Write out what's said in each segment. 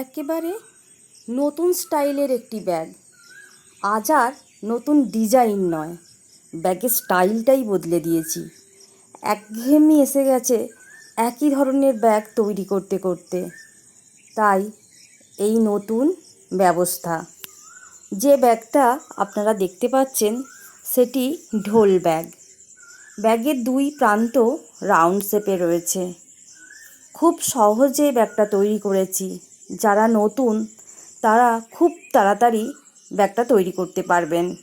একেবারে নতুন স্টাইলের একটি ব্যাগ। আজ আর নতুন ডিজাইন নয়। ব্যাগের স্টাইলটাই বদলে দিয়েছি। একঘেয়েমি এসে গেছে একই ধরনের ব্যাগ তৈরি করতে করতে। তাই এই নতুন ব্যবস্থা। যে ব্যাগটা আপনারা দেখতে পাচ্ছেন, সেটি ঢোল ব্যাগ। ব্যাগের দুই প্রান্ত রাউন্ড শেপে রয়েছে। খুব সহজে ব্যাগটা তৈরি করেছি। যারা নতুন, তারা খুব তাড়াতাড়ি ব্যাগটা তৈরি করতে পারবেন।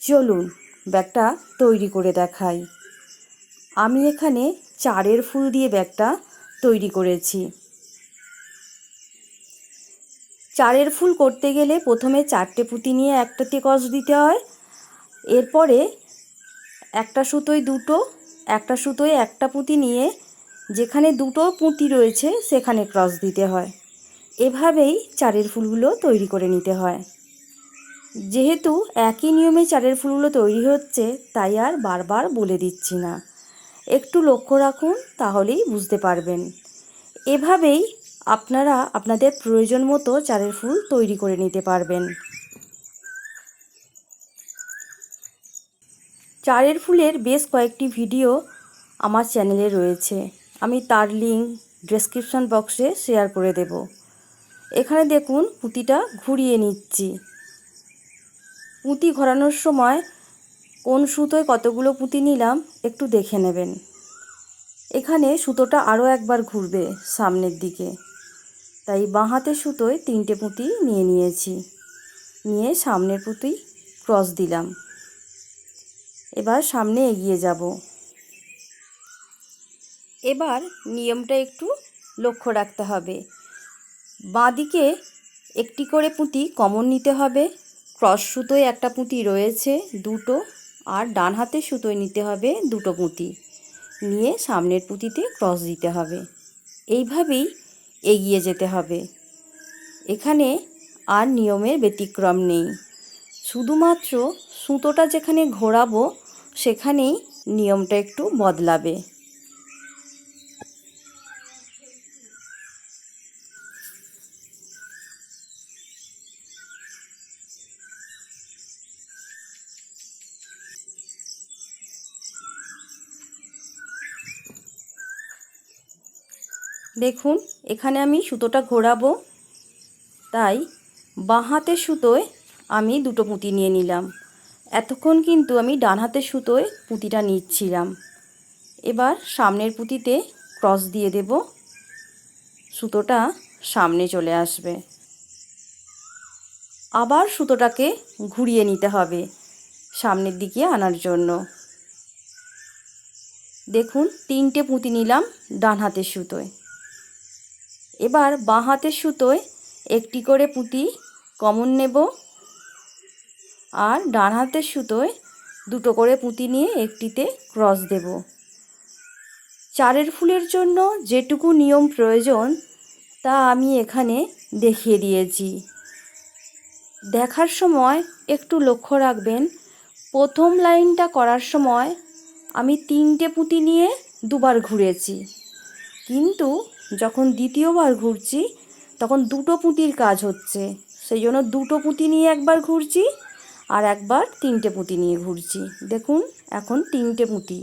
চলুন, ব্যাগটা তৈরি করে দেখাই। আমি এখানে চারের ফুল দিয়ে ব্যাগটা তৈরি করেছি। চারের ফুল করতে গেলে প্রথমে চারটে পুঁতি নিয়ে একটাতে কষ দিতে হয়। এরপরে একটা সুতোয় দুটো, একটা সুতোয় একটা পুঁতি নিয়ে যেখানে দুটো পুঁতি রয়েছে, সেখানে ক্রস দিতে হয়। এভাবেই চারের ফুলগুলো তৈরি করে নিতে হয়। যেহেতু একই নিয়মে চারের ফুলগুলো তৈরি হচ্ছে, তাই আর বারবার বলে দিচ্ছি না। একটু লক্ষ্য রাখুন, তাহলেই বুঝতে পারবেন। এভাবেই আপনারা আপনাদের প্রয়োজন মতো চারের ফুল তৈরি করে নিতে পারবেন। চারের ফুলের বেশ কয়েকটি ভিডিও আমার চ্যানেলে রয়েছে। আমি তার লিঙ্ক ডেসক্রিপশন বক্সে শেয়ার করে দেব। এখানে দেখুন পুঁতিটা ঘুরিয়ে নিচ্ছি। পুঁতি ঘোরানোর সময় কোন সুতোয় কতগুলো পুঁতি নিলাম একটু দেখে নেবেন। এখানে সুতোটা আরও একবার ঘুরবে সামনের দিকে। তাই বাঁ হাতের সুতোয় তিনটে পুঁতি নিয়ে নিয়েছি। নিয়ে সামনের পুঁতি ক্রস দিলাম। এবার সামনে এগিয়ে যাব। এবার নিয়মটা একটু লক্ষ্য রাখতে হবে। বাঁদিকে একটি করে পুঁতি কমন নিতে হবে। ক্রস সুতোয় একটা পুঁতি রয়েছে, দুটো, আর ডান হাতে সুতোয় নিতে হবে দুটো পুঁতি। নিয়ে সামনের পুঁতিতে ক্রস দিতে হবে। এইভাবেই এগিয়ে যেতে হবে। এখানে আর নিয়মের ব্যতিক্রম নেই। শুধুমাত্র সুতোটা যেখানে ঘোরাবো, সেখানেই নিয়মটা একটু বদলাবে। দেখুন, এখানে আমি সুতোটা ঘোরাবো। তাই বাঁ হাতের সুতোয় আমি দুটো পুঁতি নিয়ে নিলাম। এতক্ষণ কিন্তু আমি ডান হাতের সুতোয় পুঁতিটা নিচ্ছিলাম। এবার সামনের পুঁতিতে ক্রস দিয়ে দেব। সুতোটা সামনে চলে আসবে। আবার সুতোটাকে ঘুরিয়ে নিতে হবে সামনের দিকে আনার জন্য। দেখুন, তিনটে পুঁতি নিলাম ডান হাতের সুতোয়। এবার বাঁ হাতের সুতোয় একটি করে পুঁতি কমন নেব আর ডান হাতের সুতোয় দুটো করে পুঁতি নিয়ে একটিতে ক্রস দেব। চারের ফুলের জন্য যেটুকু নিয়ম প্রয়োজন তা আমি এখানে দেখিয়ে দিয়েছি। দেখার সময় একটু লক্ষ্য রাখবেন, প্রথম লাইনটা করার সময় আমি তিনটে পুঁতি নিয়ে দুবার ঘুরেছি। কিন্তু যখন দ্বিতীয়বার ঘুরছি, তখন দুটো পুঁতির কাজ হচ্ছে। সেই জন্য দুটো পুঁতি নিয়ে একবার ঘুরছি আর একবার তিনটে পুঁতি নিয়ে ঘুরছি। দেখুন, এখন তিনটে পুঁতি।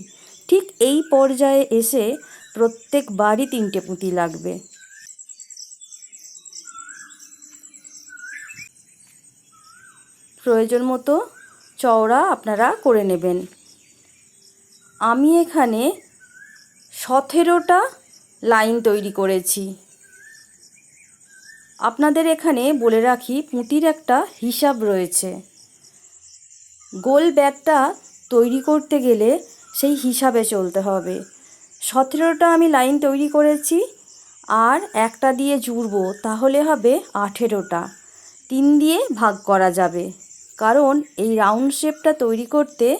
ঠিক এই পর্যায়ে এসে প্রত্যেকবারই তিনটে পুঁতি লাগবে। প্রয়োজন মতো চওড়া আপনারা করে নেবেন। আমি এখানে সতেরোটা লাইন তৈরি করেছি। আপনাদের এখানে বলে রাখি, পুঁতির একটা হিসাব রয়েছে। গোল ব্যাগটা তৈরি করতে গেলে সেই হিসাবে চলতে হবে। সতেরোটা আমি লাইন তৈরি করেছি আর একটা দিয়ে জুড়বো, তাহলে হবে আঠেরোটা। তিন দিয়ে ভাগ করা যাবে। কারণ এই রাউন্ড শেপটা তৈরি করতে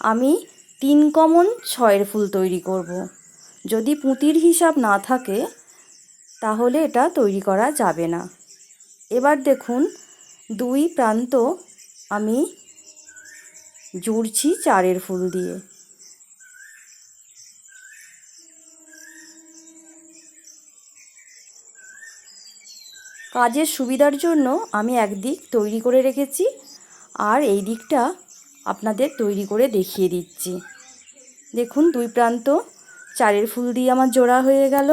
আমি তিন কমন ছয়ের ফুল তৈরি করব। যদি পুঁতির হিসাব না থাকে, তাহলে এটা তৈরি করা যাবে না। এবার দেখুন, দুই প্রান্ত আমি জুড়ছি চারের ফুল দিয়ে। কাজের সুবিধার জন্য আমি একদিক তৈরি করে রেখেছি, আর এই দিকটা আপনাদের তৈরি করে দেখিয়ে দিচ্ছি। দেখুন, দুই প্রান্ত চারের ফুল দিয়ে আমার জোড়া হয়ে গেল।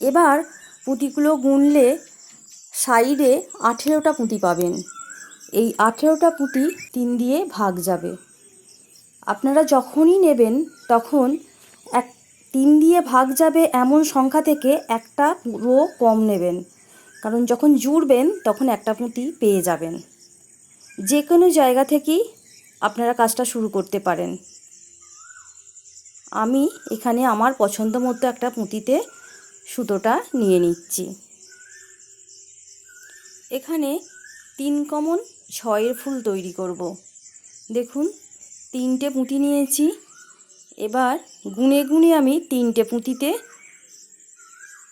এবার পুঁতিগুলো গুনলে সাইডে আঠেরোটা পুঁতি পাবেন। এই আঠেরোটা পুঁতি তিন দিয়ে ভাগ যাবে। আপনারা যখনই নেবেন তখন এক তিন দিয়ে ভাগ যাবে এমন সংখ্যা থেকে একটা রো কম নেবেন। কারণ যখন জুড়বেন তখন একটা পুঁতি পেয়ে যাবেন। যে কোনো জায়গা থেকেই আপনারা কাজটা শুরু করতে পারেন। আমি এখানে আমার পছন্দ মতো একটা পুঁতিতে সুতোটা নিয়ে নিচ্ছি। এখানে তিন কমন ছয়ের ফুল তৈরি করব। দেখুন, তিনটে পুঁতি নিয়েছি। এবার গুনে গুনে আমি তিনটে পুঁতিতে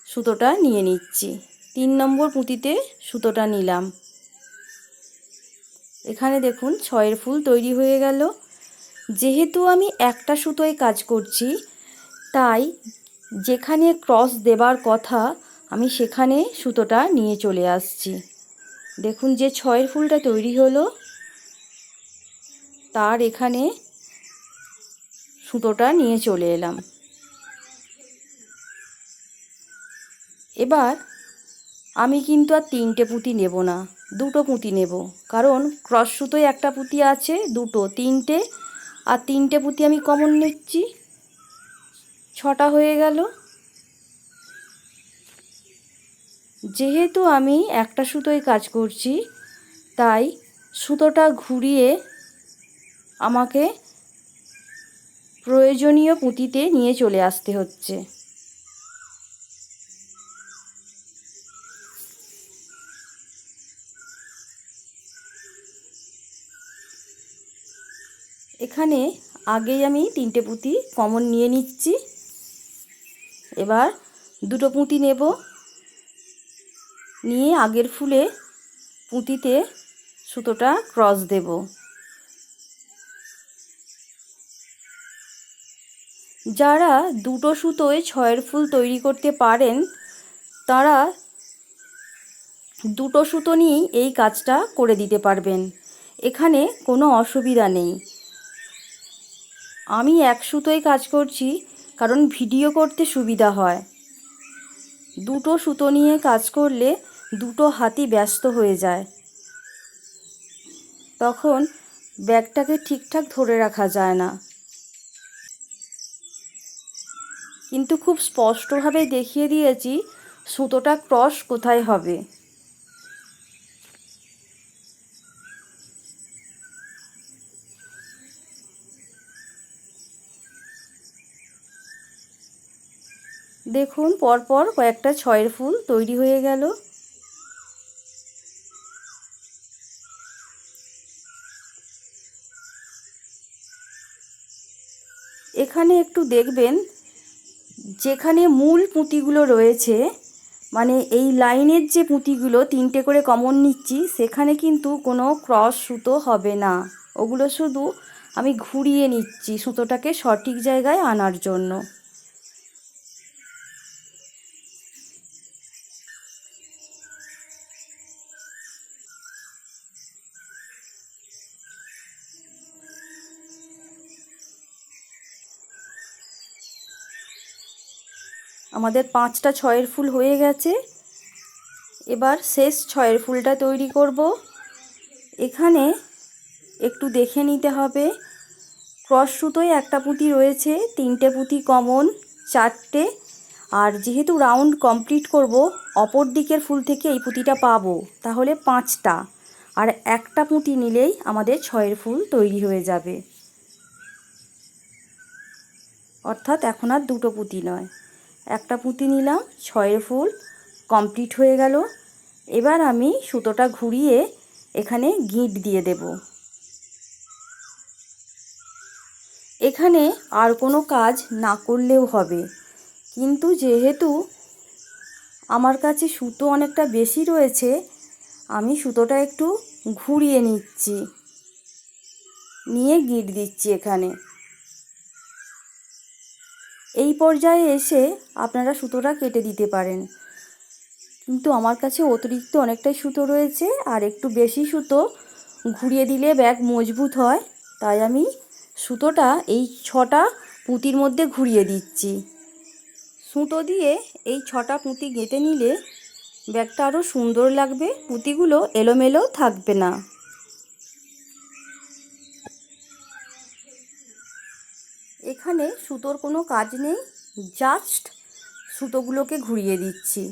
সুতোটা নিয়ে নিচ্ছি। তিন নম্বর পুঁতিতে সুতোটা নিলাম। এখানে দেখুন, ছয়ের ফুল তৈরি হয়ে গেল। যেহেতু আমি একটা সুতোয় কাজ করছি, তাই যেখানে ক্রস দেবার কথা, আমি সেখানে সুতোটা নিয়ে চলে আসছি। দেখুন যে ছয়ের ফুলটা তৈরি হলো। তার এখানে সুতোটা নিয়ে চলে এলাম। এবার আমি কিন্তু আর তিনটে পুঁতি নেব না, দুটো পুঁতি নেব। কারণ ক্রস সুতোয় একটা পুঁতি আছে, দুটো, তিনটে আর তিনটে পুঁতি আমি কমন নিচ্ছি। ছটা হয়ে গেল। যেহেতু আমি একটা সুতোয় কাজ করছি, তাই সুতোটা ঘুরিয়ে আমাকে প্রয়োজনীয় পুঁতিতে নিয়ে চলে আসতে হচ্ছে। এখানে আগেই আমি তিনটে পুঁতি কমন নিয়ে নিচ্ছি। এবার দুটো পুঁতি নেব। নিয়ে আগের ফুলে পুঁতিতে সুতোটা ক্রস দেব। যারা দুটো সুতোয় ছয়ের ফুল তৈরি করতে পারেন, তারা দুটো সুতো নিয়েই এই কাজটা করে দিতে পারবেন। এখানে কোনো অসুবিধা নেই। আমি এক সুতোয় কাজ করছি, কারণ ভিডিও করতে সুবিধা হয়। দুটো সুতো নিয়ে কাজ করলে দুটো হাতি ব্যস্ত হয়ে যায়। তখন ব্যাগটাকে ঠিকঠাক ধরে রাখা যায় না। কিন্তু খুব স্পষ্টভাবে দেখিয়ে দিয়েছি সুতোটা ক্রস কোথায় হবে। দেখুন, পরপর কয়েকটা ছয়ের ফুল তৈরি হয়ে গেল। এখানে একটু দেখবেন, যেখানে মূল পুঁতিগুলো রয়েছে মানে এই লাইনের যে পুঁতিগুলো, তিনটে করে কমন নিচ্ছি, সেখানে কিন্তু কোনো ক্রস সুতো হবে না। ওগুলো শুধু আমি ঘুরিয়ে নিচ্ছি সুতোটাকে সঠিক জায়গায় আনার জন্য। আমাদের পাঁচটা ছয়ের ফুল হয়ে গেছে। এবার শেষ ছয়ের ফুলটা তৈরি করব। এখানে একটু দেখে নিতে হবে। ক্রস সুতোয় একটা পুঁতি রয়েছে, তিনটে পুঁতি কমন, চারটে। আর যেহেতু রাউন্ড কমপ্লিট করব, অপর দিকের ফুল থেকে এই পুঁতিটা পাবো। তাহলে পাঁচটা। আর একটা পুঁতি নিলেই আমাদের ছয়ের ফুল তৈরি হয়ে যাবে। অর্থাৎ এখন আর দুটো পুঁতি নয়। একটা পুঁতি নিলাম, ছয়ের ফুল কমপ্লিট হয়ে গেল। এবার আমি সুতোটা ঘুরিয়ে এখানে গিঁট দিয়ে দেব। এখানে আর কোনো কাজ না করলেও হবে। কিন্তু যেহেতু আমার কাছে সুতো অনেকটা বেশি রয়েছে, আমি সুতোটা একটু ঘুরিয়ে নিচ্ছি। নিয়ে গিঁট দিচ্ছি এখানে। এই পর্যায়ে এসে আপনারা সুতোটা কেটে দিতে পারেন। কিন্তু আমার কাছে অতিরিক্ত অনেকটাই সুতো রয়েছে আর একটু বেশি সুতো ঘুরিয়ে দিলে ব্যাগ মজবুত হয়, তাই আমি সুতোটা এই ছটা পুঁতির মধ্যে ঘুরিয়ে দিচ্ছি। সুতো দিয়ে এই ছটা পুঁতি গেঁথে নিলে ব্যাগটা আরও সুন্দর লাগবে, পুঁতিগুলো এলোমেলো থাকবে না। এখানে সুতোর কোনো কাজ নেই জাস্ট সুতোগুলোকে ঘুরিয়ে দিচ্ছি।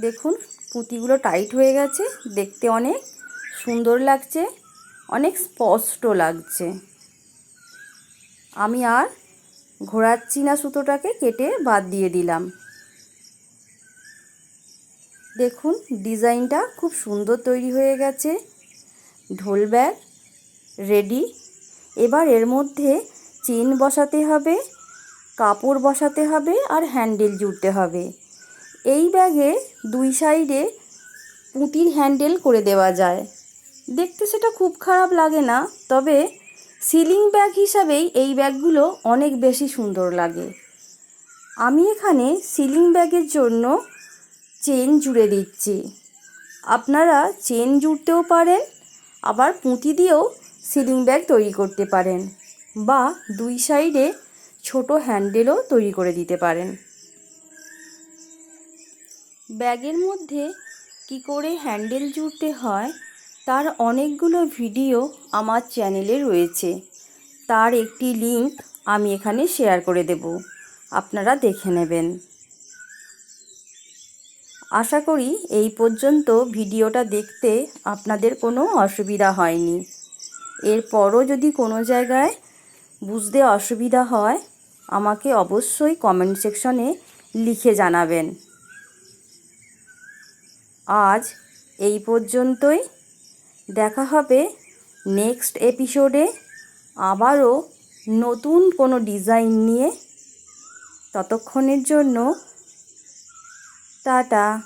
দেখুন, পুঁতিগুলো টাইট হয়ে গেছে, দেখতে অনেক সুন্দর লাগছে, অনেক স্পষ্ট লাগছে। আমি আর ঘোরাচ্ছি না সুতোটাকে, কেটে বাদ দিয়ে দিলাম। দেখুন, ডিজাইনটা খুব সুন্দর তৈরি হয়ে গেছে। ঢোল ব্যাগ রেডি এবার এর মধ্যে চেন বসাতে হবে, কাপড় বসাতে হবে আর হ্যান্ডেল জুড়তে হবে। এই ব্যাগে দুই সাইডে পুঁতির হ্যান্ডেল করে দেওয়া যায়। দেখতে সেটা খুব খারাপ লাগে না, তবে সিলিং ব্যাগ হিসাবেই এই ব্যাগগুলো অনেক বেশি সুন্দর লাগে। আমি এখানে সিলিং ব্যাগের জন্য চেন জুড়ে দিচ্ছি। আপনারা চেন জুড়তেও পারেন, আবার পুঁতি দিয়েও সিলিং ব্যাগ তৈরি করতে পারেন বা দুই সাইডে ছোট হ্যান্ডেলও তৈরি করে দিতে পারেন। ব্যাগের মধ্যে কি করে হ্যান্ডেল জুড়তে হয় তার অনেকগুলো ভিডিও আমার চ্যানেলে রয়েছে। তার একটি লিংক আমি এখানে শেয়ার করে দেব। আপনারা দেখে নেবেন। আশা করি এই পর্যন্ত ভিডিওটা দেখতে আপনাদের কোনো অসুবিধা হয়নি। এরপরও যদি কোনো জায়গায় বুঝতে অসুবিধা হয়, আমাকে অবশ্যই কমেন্ট সেকশনে লিখে জানাবেন। আজ এই পর্যন্তই। দেখা হবে নেক্সট এপিসোডে আবারও নতুন কোনো ডিজাইন নিয়ে। ততক্ষণের জন্য টাটা।